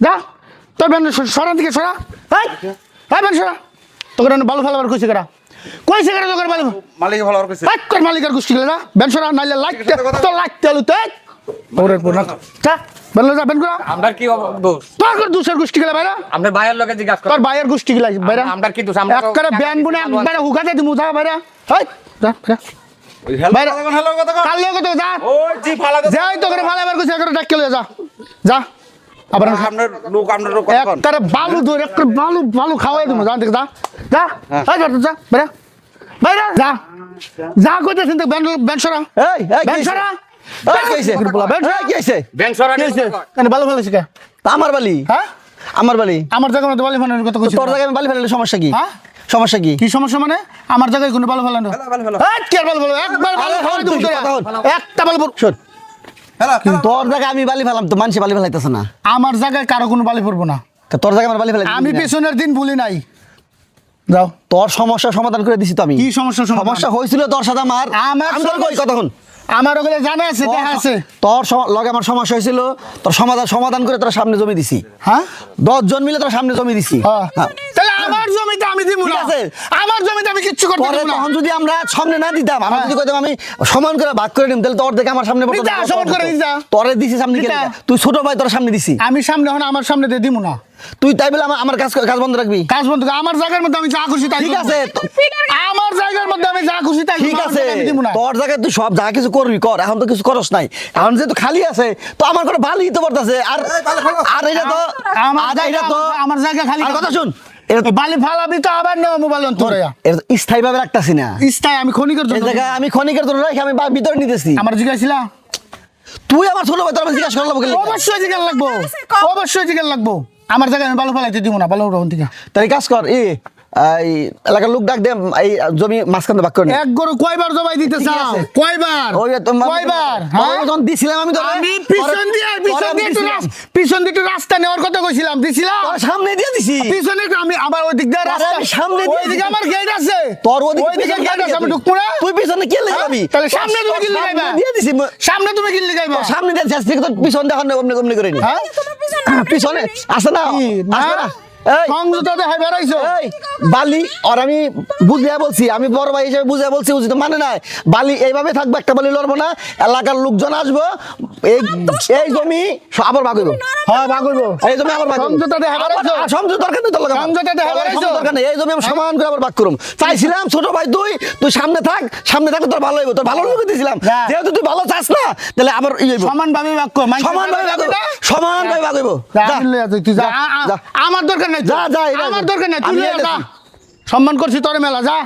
যা তোর বেন সরা দিকে সরা। এই এই বেন সরা। তোকে ভালো ফেলাবার কইছে কেরা কইছে কেরা তোকে ভালো মালিক ভালো কইছে এক কর মালিকের গোষ্ঠী গেলে যা বেন সরা নাইলে লাইতে তো লাইতে আলু তে ওরে পুরা যা বেন যা বেন করা। আমরার কি দোষ? তোর কর দুসের গোষ্ঠী গেলে বাইরা আপনার ভাইয়ের লোকে জিজ্ঞাসা তোর ভাইয়ের গোষ্ঠী গেলে বাইরা আমরার কি দোষ? আমরা তো- একবারে ব্যান বুনে একবারে হুকাতে দিমু যা বাইরা হেই যা বাইরা কোন কোন। কাল লোক তো যা। ওই জি ফালা দে যাই তো করে কইছে করে ডাক যা। যা। আবার আপনার লোক আপনার লোক একবারে বালু ধরে একটা বালু বালু খাওয়াই দেবো যা দেখ যা। যা যা যা বেরা বেরা যা। যা কইতেছেন তো বেন বেনসরা এই এই কি বেনসরা এই কি হইছে? বেনসরা এই কি হইছে? ব্যাংক সরা কি হইছে? এনে ভালো ভালো শিখা তা আমার বালি? হ্যাঁ? আমার বালি? আমার জায়গা মধ্যে বালি ফানানোর কথা কইছি তোর জায়গায় বালি ফেলালে সমস্যা কি? হ্যাঁ? সমস্যা কি? কি সমস্যা মানে? আমার জায়গায় কোনো ভালো ফালানো। একবার। একটা ভালো শোন। তোর জায়গায় আমি বালি ফেলাম তো মানুষ বালি ফেলাইতেছে না। আমার জায়গায় কারও কোনো বালি পড়ব না। তোর জায়গায় আমার বালি ফেলাই আমি পেছনের দিন ভুলি নাই। যাও। তোর সমস্যা সমাধান করে দিছি তো আমি। কি সমস্যা সমস্যা হয়েছিল তোর সাথে আমার। আমার আমি তোর কই কথা শুন। আমার ওগুলো জানা আছে দেখা আছে তোর লগে আমার সমস্যা হয়েছিল তোর সমাধান সমাধান করে তোর সামনে জমি দিছি হ্যাঁ দশ জন মিলে তোর সামনে জমি দিছি হ্যাঁ। হ্যাঁ। তাহলে আমার জমিতে আমি দিব না আছে। আমার জমিতে আমি কিচ্ছু করতে পরে দিব না তখন যদি আমরা সামনে না দিতাম আমরা হ্যাঁ। যদি কইতাম আমি সমান করে ভাগ করে নিম তাহলে তোর দেখে আমার সামনে সমান করে। দিতা। তোরে দিছি সামনে তুই ছোট ভাই তোর সামনে দিছি আমি সামনে হন আমার সামনে দিয়ে দিব না তুই তাই বলে আমার- কাজ কাজ বন্ধ রাখবি? কাজ বন্ধ কর। আমার জায়গার মধ্যে আমি যা খুশি তাই ঠিক আছে আমার জায়গার মধ্যে আমি যা খুশি তাই ঠিক আছে তোর জায়গায় তুই সব যা কিছু করবি কর। এখন তো কিছু করস নাই। এখন যেহেতু খালি আছে তো আমার কোনো ভালো দিতে পারতেছে আর আর এটা তো আমার আর এটা তো আমার জায়গা খালি আর কথা শুন বালি ফালাবি তো আবার নেওয়া মোবাইল অন্তরে। এটা তো স্থায়ী ভাবে রাখতাছি না। ইস্তায় আমি খনিকের জন্য আমি ক্ষণিকের জন্য রাখি আমি বা- ভিতরে নিতেছি। আমার জিজ্ঞাসিলা? তুই আমার ছোট ভাই তোর জিজ্ঞাসা করলাম অবশ্যই জিজ্ঞাসা লাগবো। অবশ্যই জিজ্ঞাসা লাগবো। আমার জায়গায় আমি ভালো ফেলাইতে দিব না রকম থেকে। তাই কাজ কর এই এই এলাকার লোক ডাক দে এই জমি মাঝখানে ভাগ করে নে। এক গরু কয়বার জবাই দিতে চাও? কয়বার? ওই কয়বার? হ্যাঁ? যখন দিছিলাম আমি তোরে, আমি পিছন দিয়ে পিছন দিয়ে। পিছন দিয়ে রাস্তা নেওয়ার কথা কইছিলাম। দিছিলাম? তোর সামনে দিয়ে দিছি। পিছনে আমি আবার ওই দিক দিয়ে রাস্তা আমি সামনে দিয়ে ওইদিকে। আমার গেট আছে। তোর ওইদিকে পিছনে গেট আছে আমি ঢুকবো না। তুই পিছনে কে হ্যাঁ? লাগাবি তাহলে সামনে তুমি কি লাগাইবা? দিয়ে দিছি সামনে তুমি কিনলে গাইবা তোর সামনে দিয়ে তোর পিছন দেখান অমনি অমনি করে নি। হ্যাঁ? পিছনে আসে না? আসে না? সংযুক্ত দেখাই বেড়াইছো? বালি আর আমি বুঝিয়া বলছি আমি বড় ভাই হিসেবে বুঝিয়া বলছি উচিত মানে নাই বালি এইভাবে থাকবে একটা বালি লড়বো না এলাকার লোকজন আসব এই এই জমি আবার ভাগ হ্যাঁ এই জমি আবার ভাগ বেড়াইছো? দরকার নেই লগে বেড়াইছো? নেই। এই জমি আমি সমান করে আবার ভাগ করুম। চাইছিলাম ছোট ভাই তুই তুই সামনে থাক সামনে থাকলে তোর ভালো হইব তোর ভালো লোক দিয়েছিলাম। যেহেতু তুই ভালো চাস না তাহলে আবার সমান ভাবে বাক্য সমান ভাবে ভাগ সমান ভাবে ভাগ হইব। আমার দরকার নাই তো। যা, যা, আমার। দরকার নাই তুই। সম্মান করছি তোর মেলা যা